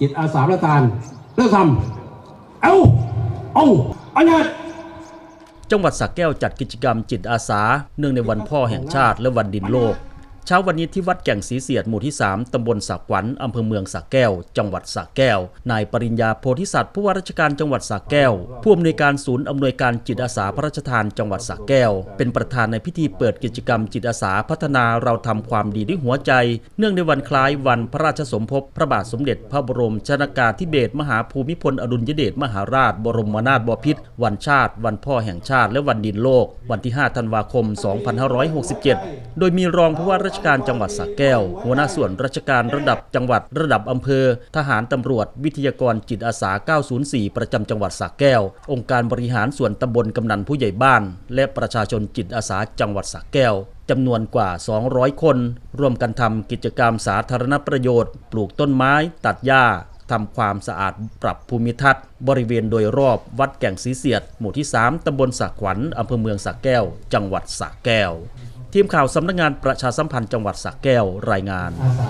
จิตอาสาประทานเลิกทำเอาเอาอัญญาตจังหวัดสระแก้วจัดกิจกรรมจิตอาสา เนื่องในวันพ่อแห่งชาติและวันดินโลก เช้าวันนี้ที่วัดแก่งศรีเสียดหมู่ที่ 3 ตำบลสักขวัญอำเภอเมืองสระแก้ว จังหวัดสระแก้ว นายปริญญาโพธิสัตว์ผู้ว่าราชการจังหวัดสระแก้ว ผู้อำนวยการศูนย์อำนวยการจิตอาสาพระราชทานจังหวัดสระแก้ว เป็นประธานในพิธีเปิดกิจกรรมจิตอาสาพัฒนาเราทำความดีด้วยหัวใจ เนื่องในวันคล้ายวันพระราชสมภพพระบาทสมเด็จพระบรมชนากาธิเบศรมหาภูมิพลอดุลยเดชมหาราช บรมนาถบพิตรวันชาติ วันพ่อแห่งชาติ และวันดินโลก วันที่ 5 ธันวาคม 2567 โดยมีรองผู้ว่าราชชการจังหวัดสระแก้ว หัวหน้าส่วนราชการระดับจังหวัดระดับอำเภอ ทหารตำรวจ วิทยากรจิตอาสา 904 ประจำจังหวัดสระแก้ว องค์การบริหารส่วนตำบลกำนันผู้ใหญ่บ้าน และประชาชนจิตอาสาจังหวัดสระแก้วจำนวนกว่า 200 คน ร่วมกันทำกิจกรรมสาธารณประโยชน์ ปลูกต้นไม้ ตัดหญ้าทำความสะอาดปรับภูมิทัศน์ บริเวณโดยรอบวัดแก่งศรีเสียด หมู่ที่ 3ตำบลสักขวัญอำเภอเมืองสระแก้ว จังหวัดสระแก้ว ทีมข่าวสำนักงานประชาสัมพันธ์จังหวัดสระแก้วรายงานอาสา